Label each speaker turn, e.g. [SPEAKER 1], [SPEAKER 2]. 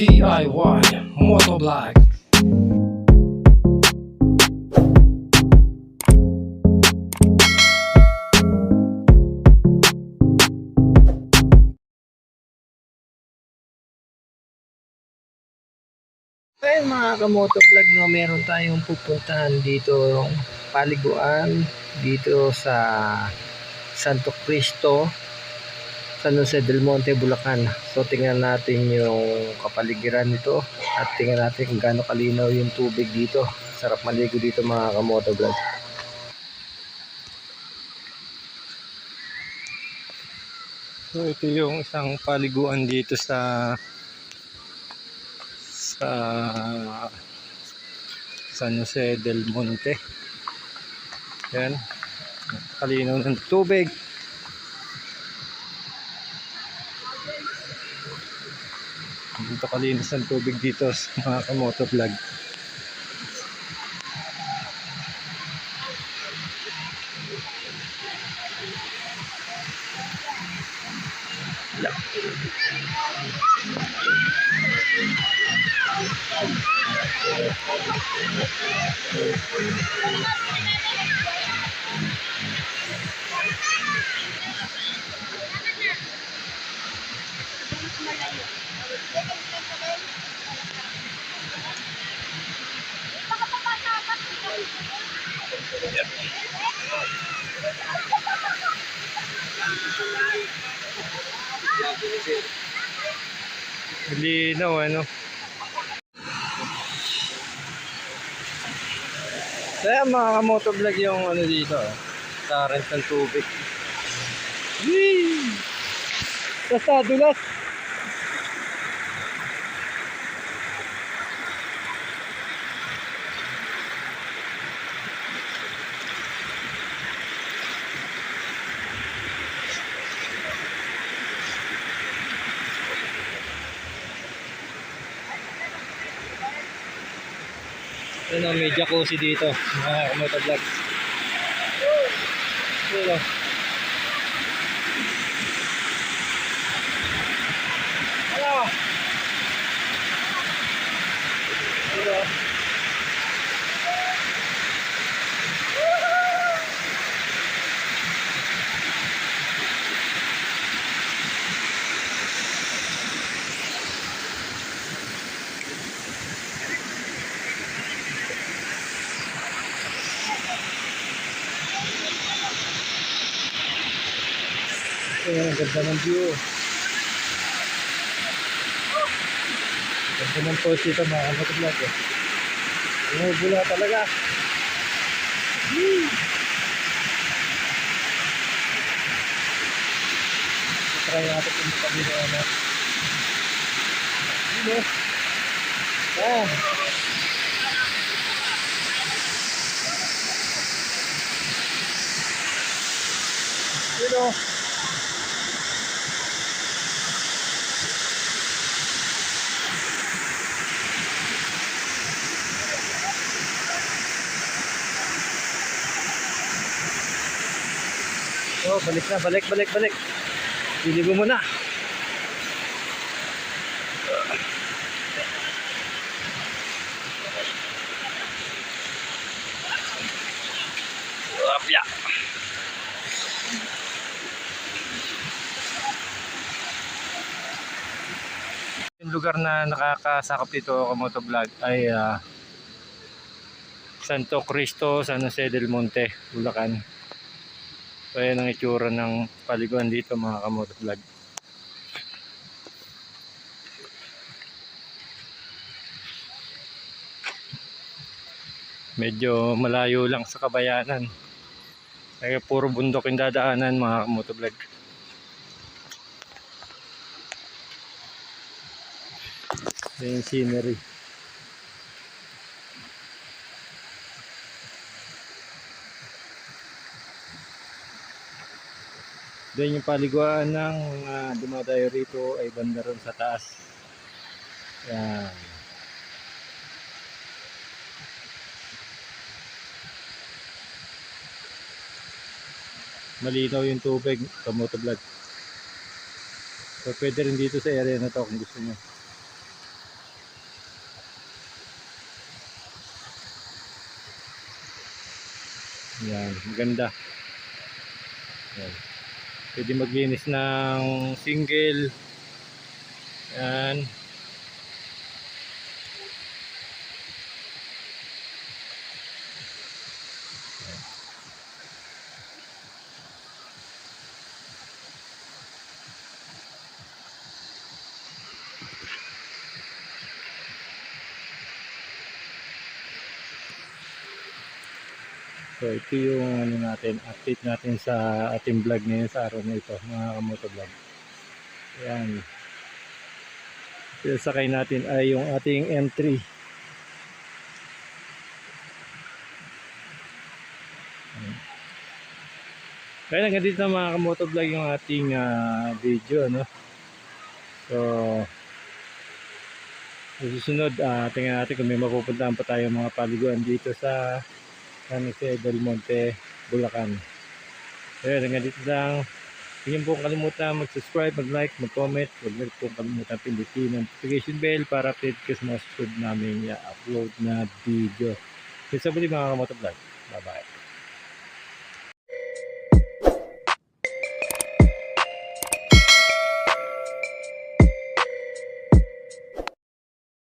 [SPEAKER 1] DIY Motovlog
[SPEAKER 2] Ayun mga kamoto vlog no, meron tayong pupuntahan dito paliguan dito sa Santo Cristo San Jose del Monte, Bulacan. So tingnan natin yung kapaligiran nito at tingnan natin kung gaano kalinaw yung tubig dito. Sarap maligo dito mga kamoto vlog.
[SPEAKER 3] So ito yung isang paliguan dito sa sa San Jose del Monte. Yan. Kalinaw ng tubig. Dito kalinis ng tubig dito sa mga kamoto vlog. Malinaw ano. Kaya mga kamoto vlog yung ano dito. Current ng tubig. Whee! Basta dulas. Yun o, may jacuzzi dito. Mga kamoto vlog. Yun o. Ayan, ang ganda ng view. Ganda ng post dito mga kamoto vlog eh. Bumubula talaga. Woo! Try natin kung kami na ano. Yun o. Ah. Yun o. Oh, balik na, balik, balik, balik. Diligo mo na. Apya. Yung lugar na nakakasakop dito Kamoto Vlog ay ah, Santo Cristo, San Jose del Monte, Bulacan. So ayan ang itsura ng paliguan dito mga kamoto vlog. Medyo malayo lang sa kabayanan. Kaya puro bundok yung dadaanan mga kamoto vlog. Ayan scenery. Then yung paliguan ng uh, dumadayo rito ay banda ron sa taas. Yan. Malinaw yung tubig, kamotoblad. So pwede rin dito sa area na to kung gusto nyo. Yan, maganda. Yan. Pwede maglinis ng single. Yan. So ito yung ano natin, update natin sa ating vlog ngayon sa araw na ito, mga kamoto vlog. Ayan. Yung sakay natin ay yung ating M3. Ayan. Kaya hanggang dito mga kamoto vlog yung ating ah, video, ano. So, susunod, ah, tingnan natin kung may mapupuntahan pa tayo mga paliguan dito sa San Jose del Monte, Bulacan. Ayun, hanggang dito lang. Huwag niyo kalimutan mag-subscribe, mag-like, mag-comment. Huwag niyo pong kalimutan pindutin ang notification bell para update kayo sa mga susunod namin i-upload na video. Kasi sa muli mga kamotovlog. Bye-bye.